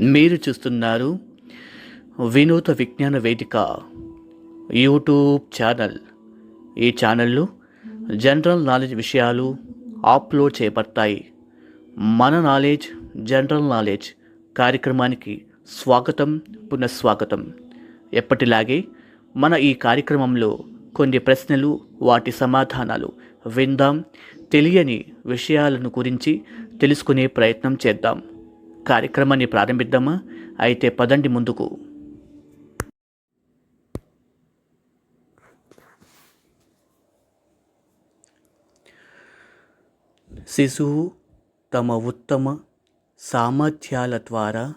మీరు చూస్తున్నారు వినూత విజ్ఞాన వేదిక యూట్యూబ్ ఛానల్. ఈ ఛానల్లో జనరల్ నాలెడ్జ్ విషయాలు అప్లోడ్ చేయబడతాయి మన నాలెడ్జ్ జనరల్ నాలెడ్జ్ కార్యక్రమానికి స్వాగతం పునఃస్వాగతం. ఎప్పటిలాగే మన ఈ కార్యక్రమంలో కొన్ని ప్రశ్నలు వాటి సమాధానాలు విందాం తెలియని విషయాలను గురించి తెలుసుకునే ప్రయత్నం చేద్దాం. కార్యక్రమాన్ని ప్రారంభిద్దామా? అయితే పదండి ముందుకు. శిశువు తమ ఉత్తమ సామర్థ్యాల ద్వారా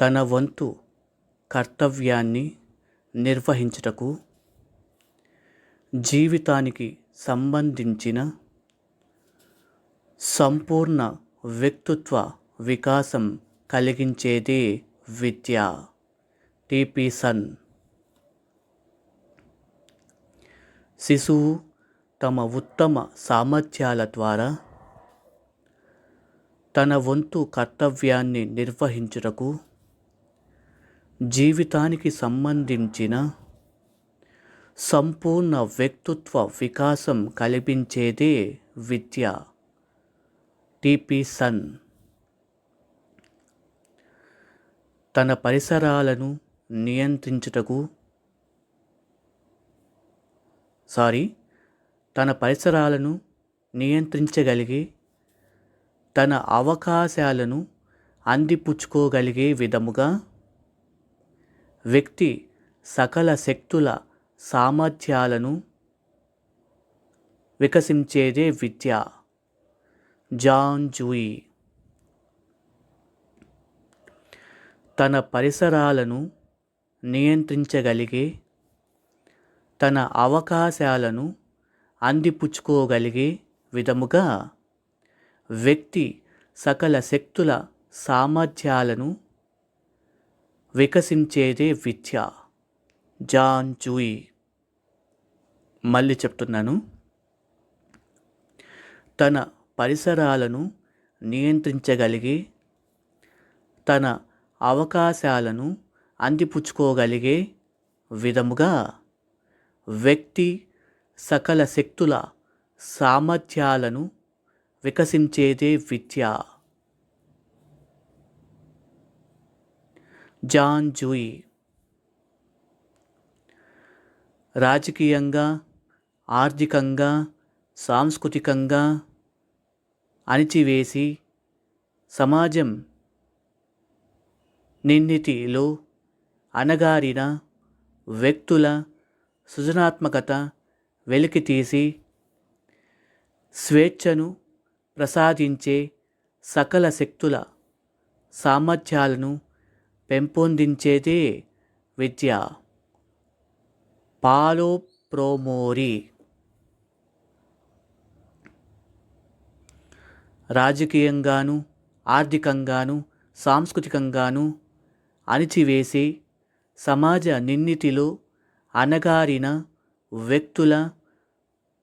తన వంతు కర్తవ్యాన్ని నిర్వహించుటకు జీవితానికి సంబంధించిన సంపూర్ణ వ్యక్తిత్వ వికాసం కలిగించేదే విద్య. TP sun. శిశువు తమ ఉత్తమ సామర్థ్యాల ద్వారా తన వంతు కర్తవ్యాన్ని నిర్వహించుటకు జీవితానికి సంబంధించిన సంపూర్ణ వ్యక్తిత్వ వికాసం కల్పించేదే విద్య. TP sun. తన పరిసరాలను నియంత్రించుటకు సారీ తన పరిసరాలను నియంత్రించగలిగే తన అవకాశాలను అందిపుచ్చుకోగలిగే విధముగా వ్యక్తి సకల శక్తుల సామర్థ్యాలను వికసించేదే విద్య. జాన్ జూయి. తన పరిసరాలను నియంత్రించగలిగే తన అవకాశాలను అందిపుచ్చుకోగలిగే విధముగా వ్యక్తి సకల శక్తుల సామర్థ్యాలను వికసించేదే విద్య. జాన్ జూయి. మళ్ళీ చెప్తున్నాను. తన పరిసరాలను నియంత్రించగలిగే తన అవకాశాలను అందిపుచ్చుకోగలిగే విధముగా వ్యక్తి సకల శక్తుల సామర్థ్యాలను వికసించేదే విద్య. జాన్ జూయి. రాజకీయంగా ఆర్థికంగా సాంస్కృతికంగా అణిచివేసి సమాజం నిర్ణితిలో అణగారిన వ్యక్తుల సృజనాత్మకత వెలికితీసి స్వేచ్ఛను ప్రసాదించే సకల శక్తుల సామర్థ్యాలను పెంపొందించేదే విద్య. పాలో ప్రోమోరి. రాజకీయంగాను ఆర్థికంగాను సాంస్కృతికంగాను అణిచివేసి సమాజ నిన్నిటిలో అణగారిన వ్యక్తుల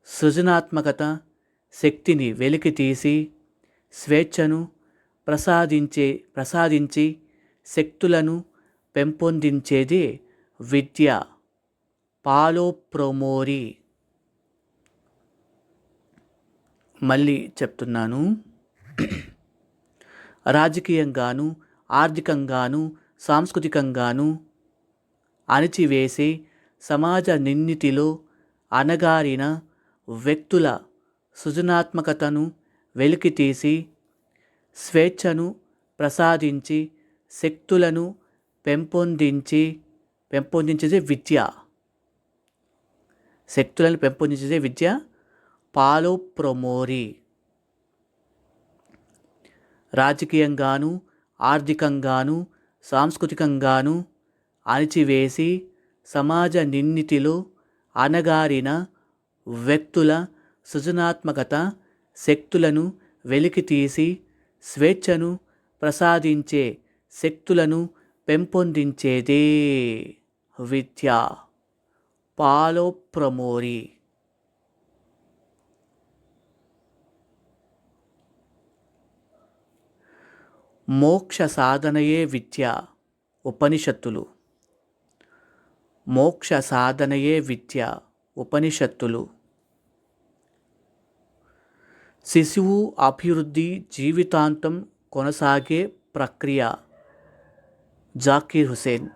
సృజనాత్మకత శక్తిని వెలికితీసి స్వేచ్ఛను ప్రసాదించే ప్రసాదించి శక్తులను పెంపొందించేది విద్య. పాలో ప్రొమోరి మళ్ళీ చెప్తున్నాను. రాజకీయంగాను ఆర్థికంగాను సాంస్కృతికంగాను అణిచివేసి సమాజ నిన్నిటిలో అణగారిన వ్యక్తుల సృజనాత్మకతను వెలికితీసి స్వేచ్ఛను ప్రసాదించి శక్తులను పెంపొందించి పెంపొందించేదే విద్య. శక్తులను పెంపొందించేదే విద్య. పాలో ప్రొమోరి. రాజకీయంగాను ఆర్థికంగాను సాంస్కృతికంగాను అణిచివేసి సమాజ నిర్ణితిలో అణగారిన వ్యక్తుల సృజనాత్మకత శక్తులను వెలికితీసి స్వేచ్ఛను ప్రసాదించే శక్తులను పెంపొందించేదే విద్య. పాలో ప్రమోరి మోక్ష సాధనయే విద్య ఉపనిషత్తులు. మోక్ష సాధనయే విద్య ఉపనిషత్తులు. శిశువు అభివృద్ధి జీవితాంతం కొనసాగే ప్రక్రియ. జాకీర్ హుసేన్.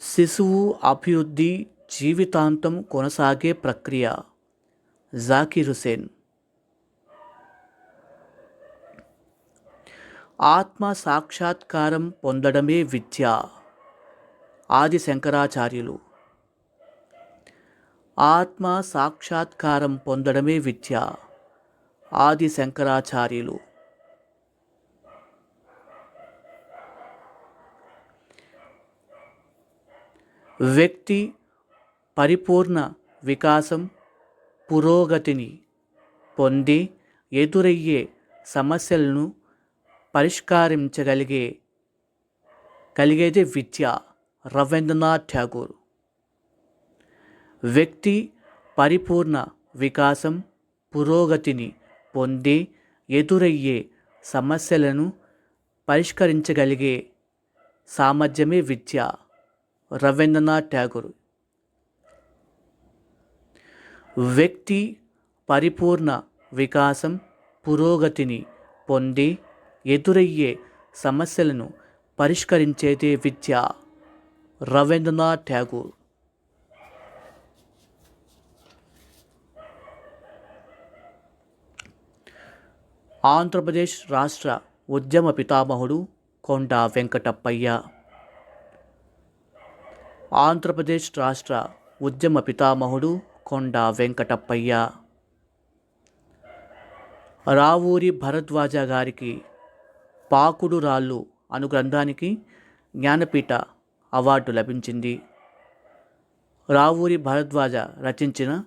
శిశువు అభివృద్ధి జీవితాంతం కొనసాగే ప్రక్రియ. జాకీర్ హుసేన్. ఆత్మ సాక్షాత్కారం పొందడమే విద్య. ఆది శంకరాచార్యులు ఆత్మ సాక్షాత్కారం పొందడమే విద్య. ఆది శంకరాచార్యులు వ్యక్తి పరిపూర్ణ వికాసం పురోగతిని పొంది ఎదురయ్యే సమస్యలను పరిష్కరించగలిగే కలిగేది విద్య రవీంద్రనాథ్ ఠాగూర్. వ్యక్తి పరిపూర్ణ వికాసం పురోగతిని పొంది ఎదురయ్యే సమస్యలను పరిష్కరించగలిగే సామర్థ్యమే విద్య రవీంద్రనాథ్ ఠాగూర్. వ్యక్తి పరిపూర్ణ వికాసం పురోగతిని పొంది ఎదురయ్యే సమస్యలను పరిష్కరించేదే విద్య. రవీంద్రనాథ్ ఠాగూర్. ఆంధ్రప్రదేశ్ రాష్ట్ర ఉద్యమ పితామహుడు కొండ వెంకటప్పయ్య. ఆంధ్రప్రదేశ్ రాష్ట్ర ఉద్యమ పితామహుడు కొండ వెంకటప్పయ్య. రావూరి భరద్వాజ గారికి పాకుడు రాళ్ళు అను గ్రంథానికి జ్ఞానపీఠ అవార్డు లభించింది. రావూరి భరద్వాజ రచించిన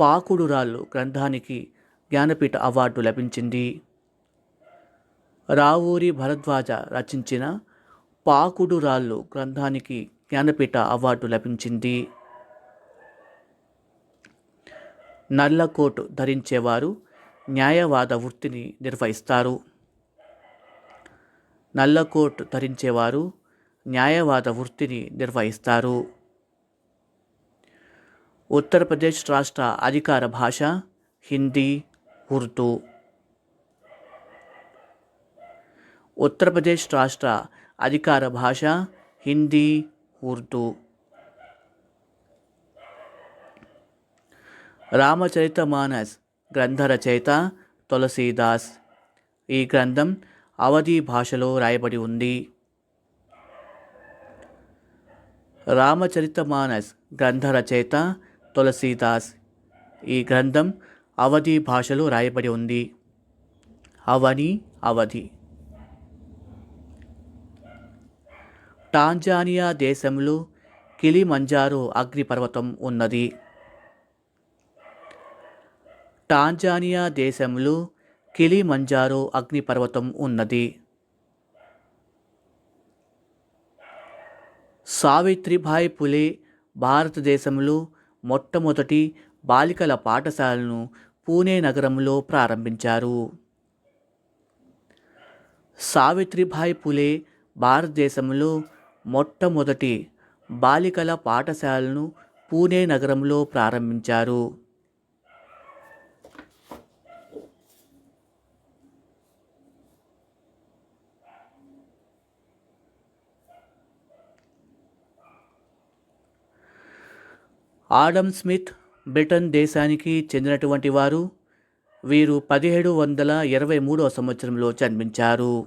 పాకుడు రాళ్ళు గ్రంథానికి జ్ఞానపీఠ అవార్డు లభించింది. రావూరి భరద్వాజ రచించిన పాకుడు రాళ్ళు గ్రంథానికి జ్ఞానపీఠ అవార్డు లభించింది. నల్లకోటు ధరించేవారు న్యాయవాద వృత్తిని నిర్వహిస్తారు. నల్లకోట్ ధరించేవారు న్యాయవాద వృత్తిని నిర్వహిస్తారు. ఉత్తరప్రదేశ్ రాష్ట్ర అధికార భాష హిందీ ఉర్దూ. ఉత్తరప్రదేశ్ రాష్ట్ర అధికార భాష హిందీ ఉర్దూ. రామచరితమానస్ గ్రంథ రచయిత తులసీదాస్. ఈ గ్రంథం అవధి భాషలో రాయబడి ఉంది. రామచరితమానస్ గ్రంథ రచయిత తులసీదాస్. ఈ గ్రంథం అవధి భాషలో రాయబడి ఉంది. అవని అవధి. టాంజానియా దేశంలో కిలిమంజారో అగ్నిపర్వతం ఉన్నది. టాంజానియా దేశంలో కిలిమంజారో అగ్నిపర్వతం ఉన్నది. సావిత్రిబాయి పులే భారతదేశంలో మొట్టమొదటి బాలికల పాఠశాలను పూణే నగరంలో ప్రారంభించారు. సావిత్రిబాయి పులే భారతదేశంలో మొట్టమొదటి బాలికల పాఠశాలను పూణే నగరంలో ప్రారంభించారు. ఆడమ్ స్మిత్ బ్రిటన్ దేశానికి చెందినటువంటి వారు. వీరు పదిహేడు వందల ఇరవై మూడవ సంవత్సరంలో జన్మించారు.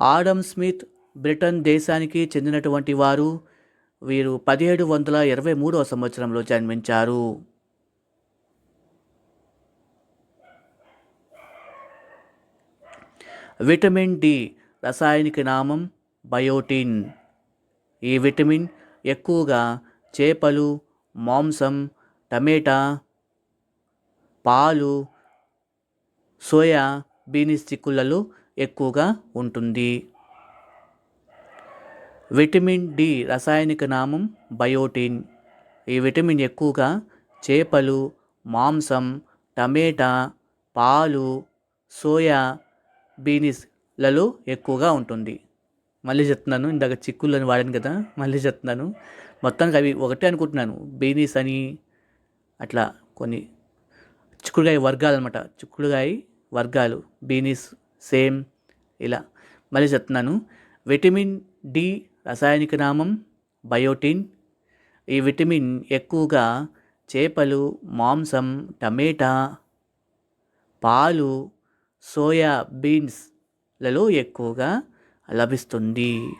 ఆడమ్ స్మిత్ బ్రిటన్ దేశానికి చెందినటువంటి వారు. వీరు పదిహేడు వందల ఇరవై మూడవ సంవత్సరంలో జన్మించారు. విటమిన్ డి రసాయనిక నామం బయోటిన్. ఈ విటమిన్ ఎక్కువగా చేపలు మాంసం టమేటా పాలు సోయా బీన్స్ చిక్కులలో ఎక్కువగా ఉంటుంది. విటమిన్ డి రసాయనిక నామం బయోటిన్. ఈ విటమిన్ ఎక్కువగా చేపలు మాంసం టమేటా పాలు సోయా బీనిస్లలో ఎక్కువగా ఉంటుంది. మళ్ళీ చెప్తున్నాను. ఇందాక చిక్కులని వాడాను కదా మళ్ళీ చెప్తున్నాను. మొత్తానికి అవి ఒకటే అనుకుంటున్నాను. బీనీస్ అని అట్లా కొన్ని చిక్కుడుగాయ వర్గాలు అనమాట చిక్కుడుగాయ వర్గాలు బీనీస్ సేమ్ ఇలా. మళ్ళీ చెప్తున్నాను. విటమిన్ డి రసాయనిక నామం బయోటిన్. ఈ విటమిన్ ఎక్కువగా చేపలు మాంసం టమేటా పాలు సోయా బీన్స్లలో ఎక్కువగా లభిస్తుంది.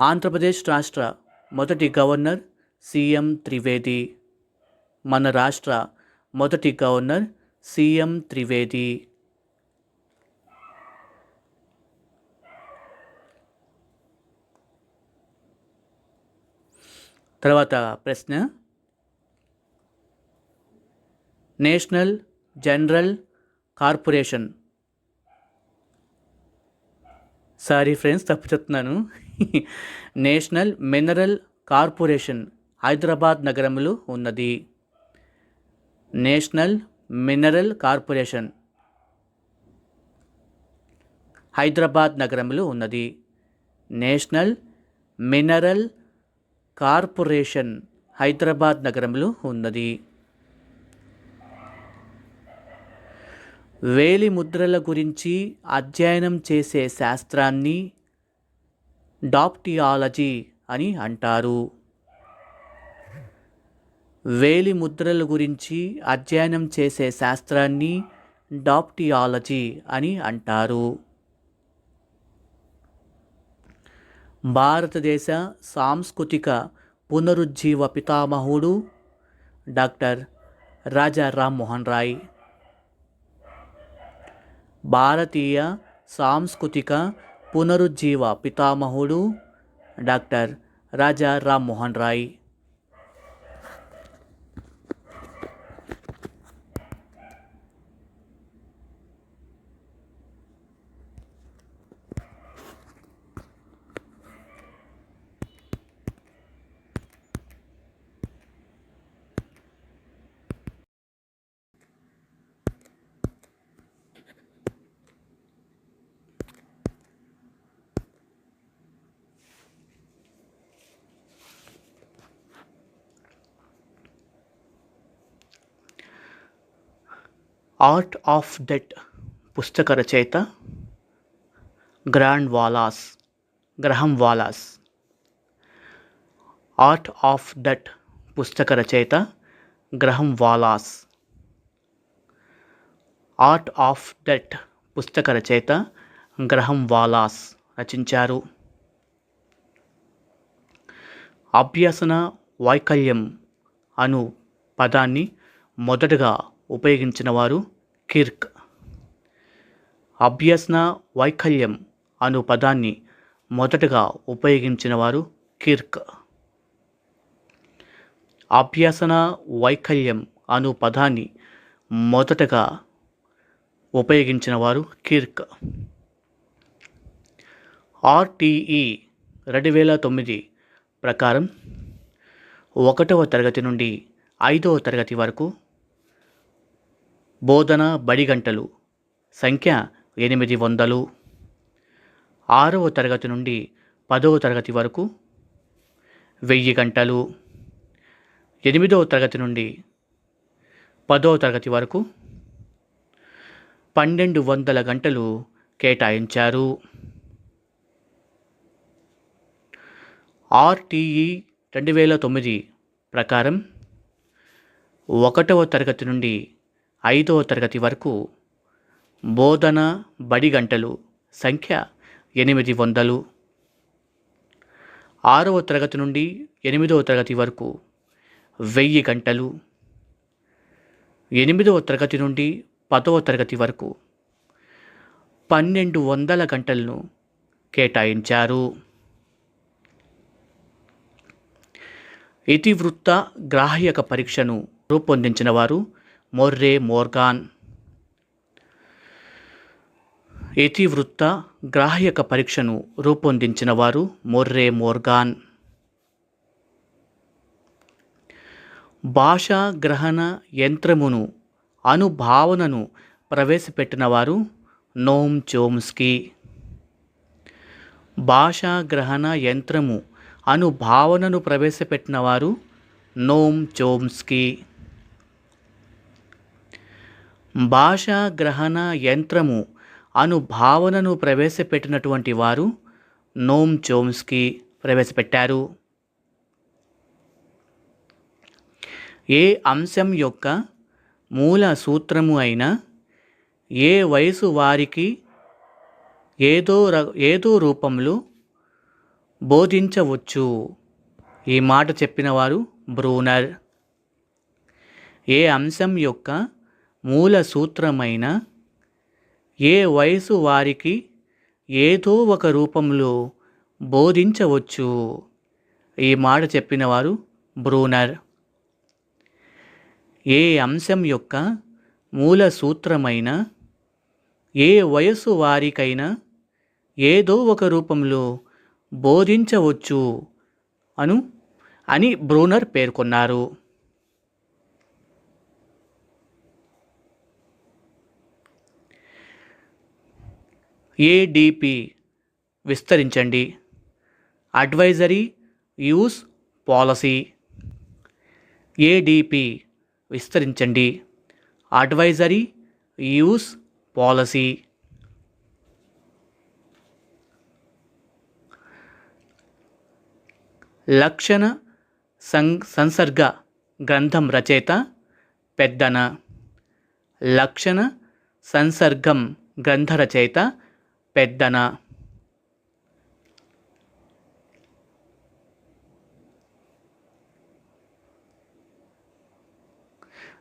ఆంధ్రప్రదేశ్ రాష్ట్ర మొదటి గవర్నర్ సీఎం త్రివేది. మన రాష్ట్ర మొదటి గవర్నర్ సీఎం త్రివేది. తర్వాత ప్రశ్న national general corporation. Sorry friends తప్పు చెప్తున్నాను. నేషనల్ మినరల్ కార్పొరేషన్ హైదరాబాద్ నగరంలో ఉన్నది. నేషనల్ మినరల్ కార్పొరేషన్ హైదరాబాద్ నగరంలో ఉన్నది. నేషనల్ మినరల్ కార్పొరేషన్ హైదరాబాద్ నగరంలో ఉన్నది. వేలి ముద్రల గురించి అధ్యయనం చేసే శాస్త్రాన్ని డాప్టియాలజీ అని అంటారు. వేలి ముద్రల గురించి అధ్యయనం చేసే శాస్త్రాన్ని డాప్టియాలజీ అని అంటారు. భారతదేశ సాంస్కృతిక పునరుజ్జీవ పితామహుడు డాక్టర్ రాజా రామ్మోహన్ రాయ్ భారతీయ సాంస్కృతిక పునరుజ్జీవ పితామహుడు doctor Raja Rammohan Roy. Art of debt పుస్తక రచయిత గ్రాండ్ వాలాస్ గ్రహం వాలాస్. ఆర్ట్ ఆఫ్ డట్ పుస్తక రచయిత గ్రహం వాలాస్. ఆర్ట్ ఆఫ్ డట్ పుస్తక రచయిత గ్రహం వాలాస్ రచించారు. అభ్యసన వైకల్యం అను పదాన్ని మొదటగా ఉపయోగించిన వారు కిర్క్. అభ్యసన వైకల్యం అను పదాన్ని మొదటగా ఉపయోగించిన వారు కిర్క్. అభ్యసన వైకల్యం అను పదాన్ని మొదటగా ఉపయోగించిన వారు కిర్క్. ఆర్టీఈ రెండు వేల తొమ్మిది ప్రకారం ఒకటవ తరగతి నుండి ఐదవ తరగతి వరకు బోధన బడి గంటలు సంఖ్య ఎనిమిది వందలు. ఆరవ తరగతి నుండి పదవ తరగతి వరకు వెయ్యి గంటలు. ఎనిమిదవ తరగతి నుండి పదవ తరగతి వరకు పన్నెండు వందల గంటలు కేటాయించారు. ఆర్టీఈ రెండు వేల తొమ్మిది ప్రకారం ఒకటవ తరగతి నుండి ఐదవ తరగతి వరకు బోధన బడి గంటలు సంఖ్య ఎనిమిది వందలు. ఆరవ తరగతి నుండి ఎనిమిదవ తరగతి వరకు వెయ్యి గంటలు. ఎనిమిదవ తరగతి నుండి పదవ తరగతి వరకు పన్నెండు వందల గంటలను కేటాయించారు. ఇతివృత్త గ్రాహ్యక పరీక్షను రూపొందించిన వారు మొర్రే మోర్గాన్. ఇతివృత్త గ్రాహ్యక పరీక్షను రూపొందించిన వారు మొర్రే మోర్గాన్. భాషా గ్రహణ యంత్రమును అనుభావనను ప్రవేశపెట్టినవారు నోమ్ చోమ్స్కీ. భాషా గ్రహణ యంత్రము అనుభావనను ప్రవేశపెట్టినవారు నోమ్ చోమ్స్కీ. భాషా గ్రహణ యంత్రము అను భావనను ప్రవేశపెట్టినటువంటి వారు నోమ్ చోమ్స్కీ ప్రవేశపెట్టారు. ఏ అంశం యొక్క మూల సూత్రము అయినా ఏ వయసు వారికి ఏదో ర ఏదో రూపంలో బోధించవచ్చు. ఈ మాట చెప్పిన వారు బ్రూనర్. ఏ అంశం యొక్క మూల సూత్రమైన ఏ వయసు వారికి ఏదో ఒక రూపంలో బోధించవచ్చు. ఈ మాట చెప్పిన వారు బ్రూనర్. ఏ అంశం యొక్క మూల సూత్రమైన ఏ వయసు వారికైనా ఏదో ఒక రూపంలో బోధించవచ్చు అను అని బ్రూనర్ పేర్కొన్నారు. ఏడిపి విస్తరించండి. అడ్వైజరీ యూస్ పాలసీ ఏడిపి విస్తరించండి. అడ్వైజరీ యూస్ పాలసీ లక్షణ సం సంసర్గ గ్రంథం రచయిత పెద్దన. లక్షణ సంసర్గం గ్రంథ రచయిత పెద్దన.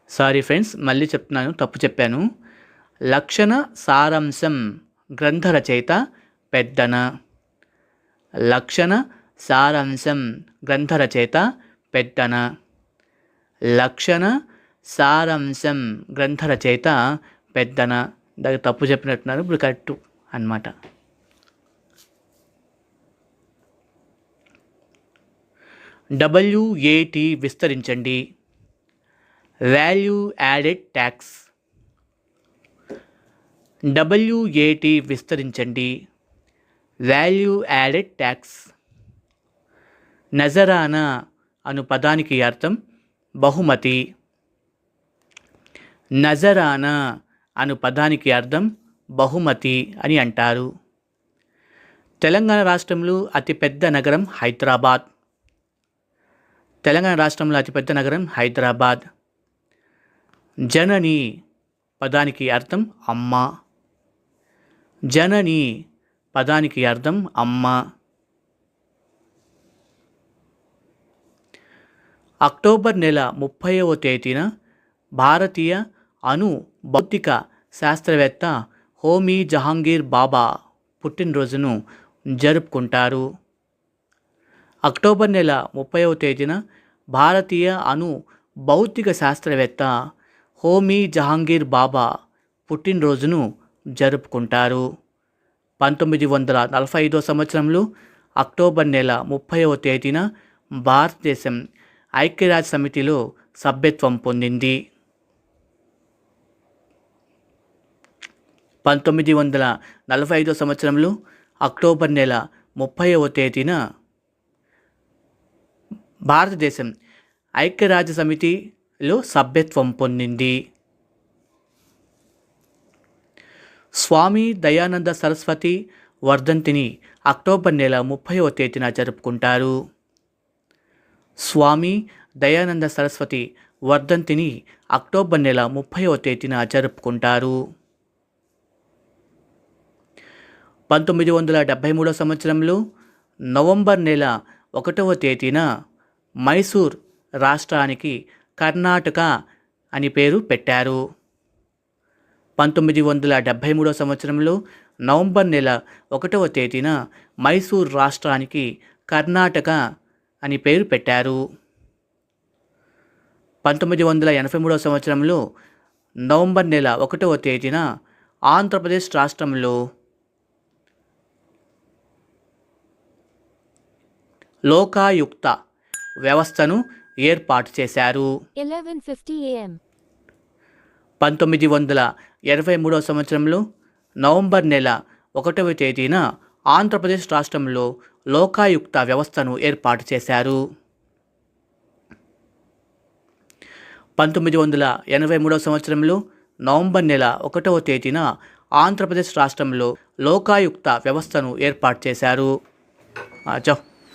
సారీ ఫ్రెండ్స్ మళ్ళీ చెప్తున్నాను తప్పు చెప్పాను. లక్షణ సారాంశం గ్రంథ రచయిత పెద్దన. లక్షణ సారాంశం గ్రంథ రచయిత పెద్దన. లక్షణ సారాంశం గ్రంథ రచయిత పెద్దన. దానికి తప్పు చెప్పినట్టున్నారు ఇప్పుడు కరెక్ట్. అనమాట డబ్ల్యూఏటి విస్తరించండి. వాల్యూ యాడెడ్ ట్యాక్స్ డబ్ల్యూఏటి విస్తరించండి. వాల్యూ యాడెడ్ ట్యాక్స్ నజరానా అను పదానికి అర్థం బహుమతి. నజరానా అను పదానికి అర్థం బహుమతి అని అంటారు. తెలంగాణ రాష్ట్రంలో అతిపెద్ద నగరం హైదరాబాద్. తెలంగాణ రాష్ట్రంలో అతిపెద్ద నగరం హైదరాబాద్. జనని పదానికి అర్థం అమ్మ. జనని పదానికి అర్థం అమ్మ. అక్టోబర్ నెల ముప్పైవ తేదీన భారతీయ అణు భౌతిక శాస్త్రవేత్త హోమీ జహాంగీర్ బాబా పుట్టినరోజును జరుపుకుంటారు. అక్టోబర్ నెల ముప్పైవ తేదీన భారతీయ అణు భౌతిక శాస్త్రవేత్త హోమీ జహాంగీర్ బాబా పుట్టినరోజును జరుపుకుంటారు. పంతొమ్మిది వందల నలభై ఐదో సంవత్సరంలో అక్టోబర్ నెల ముప్పైవ తేదీన భారతదేశం ఐక్యరాజ్య సమితిలో సభ్యత్వం పొందింది. పంతొమ్మిది వందల నలభై ఐదో సంవత్సరంలో అక్టోబర్ నెల ముప్పైవ తేదీన భారతదేశం ఐక్యరాజ్య సమితిలో సభ్యత్వం పొందింది. స్వామి దయానంద సరస్వతి వర్ధంతిని అక్టోబర్ నెల ముప్పైవ తేదీన జరుపుకుంటారు. స్వామి దయానంద సరస్వతి వర్ధంతిని అక్టోబర్ నెల ముప్పైవ తేదీన జరుపుకుంటారు. పంతొమ్మిది వందల డెబ్భై మూడో సంవత్సరంలో నవంబర్ నెల ఒకటవ తేదీన మైసూర్ రాష్ట్రానికి కర్ణాటక అని పేరు పెట్టారు. పంతొమ్మిది వందల డెబ్భై మూడో సంవత్సరంలో నవంబర్ నెల ఒకటవ తేదీన మైసూర్ రాష్ట్రానికి కర్ణాటక అని పేరు పెట్టారు. పంతొమ్మిది వందల ఎనభై మూడవ సంవత్సరంలో నవంబర్ నెల ఒకటవ తేదీన ఆంధ్రప్రదేశ్ రాష్ట్రంలో లోకాయుక్త వ్యవస్థను ఏర్పాటు చేశారు. 11:50 a.m. పంతొమ్మిది వందల ఇరవై మూడవ సంవత్సరంలో నవంబర్ నెల ఒకటవ తేదీన ఆంధ్రప్రదేశ్ రాష్ట్రంలో లోకాయుక్త వ్యవస్థను ఏర్పాటు చేశారు. పంతొమ్మిది వందల ఎనభై మూడవ సంవత్సరంలో నవంబర్ నెల ఒకటవ తేదీన ఆంధ్రప్రదేశ్ రాష్ట్రంలో లోకాయుక్త వ్యవస్థను ఏర్పాటు చేశారు.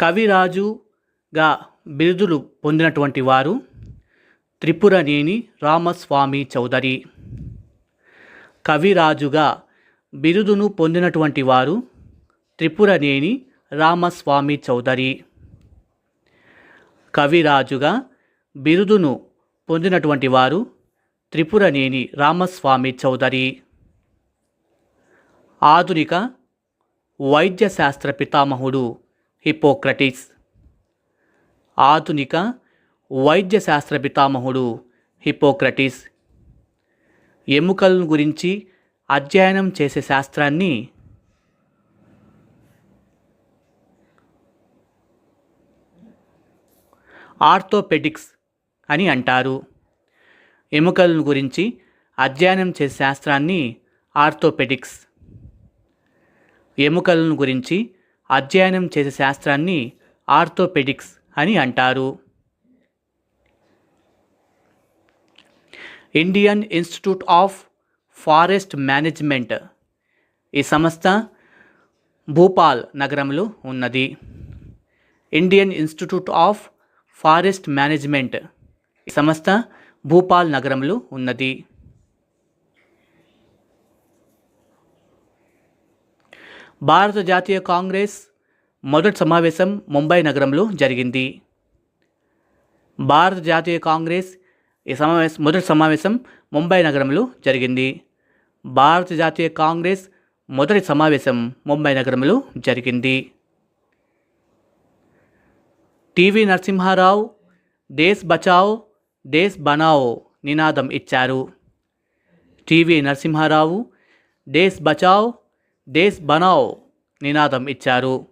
కవిరాజుగా బిరుదులు పొందినటువంటి వారు త్రిపురనేని రామస్వామి చౌదరి. కవిరాజుగా బిరుదును పొందినటువంటి వారు త్రిపురనేని రామస్వామి చౌదరి. కవిరాజుగా బిరుదును పొందినటువంటి వారు త్రిపురనేని రామస్వామి చౌదరి. ఆధునిక వైద్య శాస్త్ర పితామహుడు హిపోక్రటిస్. ఆధునిక వైద్య శాస్త్ర పితామహుడు హిపోక్రటిస్. ఎముకలను గురించి అధ్యయనం చేసే శాస్త్రాన్ని ఆర్థోపెడిక్స్ అని అంటారు. ఎముకలను గురించి అధ్యయనం చేసే శాస్త్రాన్ని ఆర్థోపెడిక్స్. ఎముకలను గురించి అధ్యయనం చేసే శాస్త్రాన్ని ఆర్థోపెడిక్స్ అని అంటారు. Indian institute of forest management ఈ సంస్థ భూపాల్ నగరంలో ఉన్నది. Indian institute of forest management ఈ సంస్థ భూపాల్ నగరంలో ఉన్నది. భారత జాతీయ కాంగ్రెస్ మొదటి సమావేశం ముంబై నగరంలో జరిగింది. భారత జాతీయ కాంగ్రెస్ ఈ సమావేశం మొదటి సమావేశం ముంబై నగరంలో జరిగింది. భారత జాతీయ కాంగ్రెస్ మొదటి సమావేశం ముంబై నగరంలో జరిగింది. టీవీ నరసింహారావు దేశ్ బచావ్ దేశ్ బనావో నినాదం ఇచ్చారు. టీవీ నరసింహారావు దేశ్ బచావ్ దేశ్ బనావ్ నినాదం ఇచ్చారు.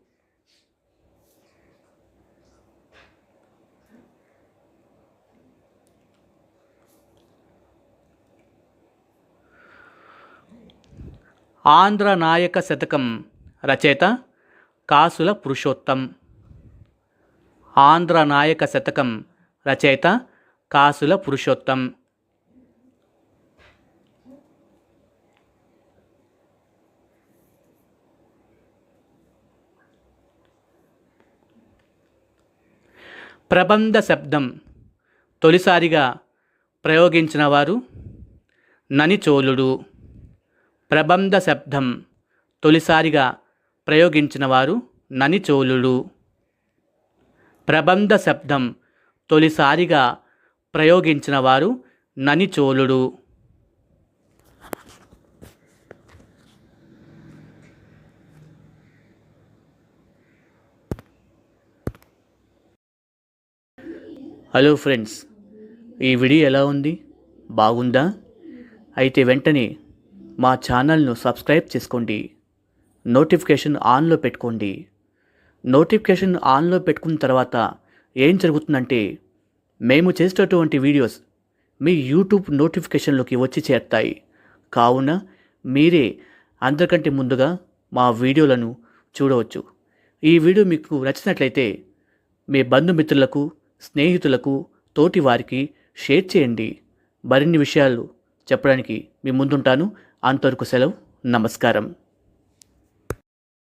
ఆంధ్ర నాయక శతకం రచయిత కాసుల పురుషోత్తం. ఆంధ్ర నాయక శతకం రచయిత కాసుల పురుషోత్తం. ప్రబంధ శబ్దం తొలిసారిగా ప్రయోగించిన వారు ననిచోళుడు. ప్రబంధ శబ్దం తొలిసారిగా ప్రయోగించిన వారు ననిచోళుడు. ప్రబంధ శబ్దం తొలిసారిగా ప్రయోగించిన వారు ననిచోళుడు. హలో ఫ్రెండ్స్ ఈ వీడియో ఎలా ఉంది? బాగుందా? అయితే వెంటనే మా ఛానల్ను సబ్స్క్రైబ్ చేసుకోండి. నోటిఫికేషన్ ఆన్లో పెట్టుకోండి. నోటిఫికేషన్ ఆన్లో పెట్టుకున్న తర్వాత ఏం జరుగుతుందంటే మేము చేసేటటువంటి వీడియోస్ మీ యూట్యూబ్ నోటిఫికేషన్లోకి వచ్చి చేరుతాయి. కావున మీరే అందరికంటే ముందుగా మా వీడియోలను చూడవచ్చు. ఈ వీడియో మీకు నచ్చినట్లయితే మీ బంధుమిత్రులకు స్నేహితులకు తోటి వారికి షేర్ చేయండి. మరిన్ని విషయాలు చెప్పడానికి మీ ముందుంటాను. అంతవరకు సెలవు. నమస్కారం.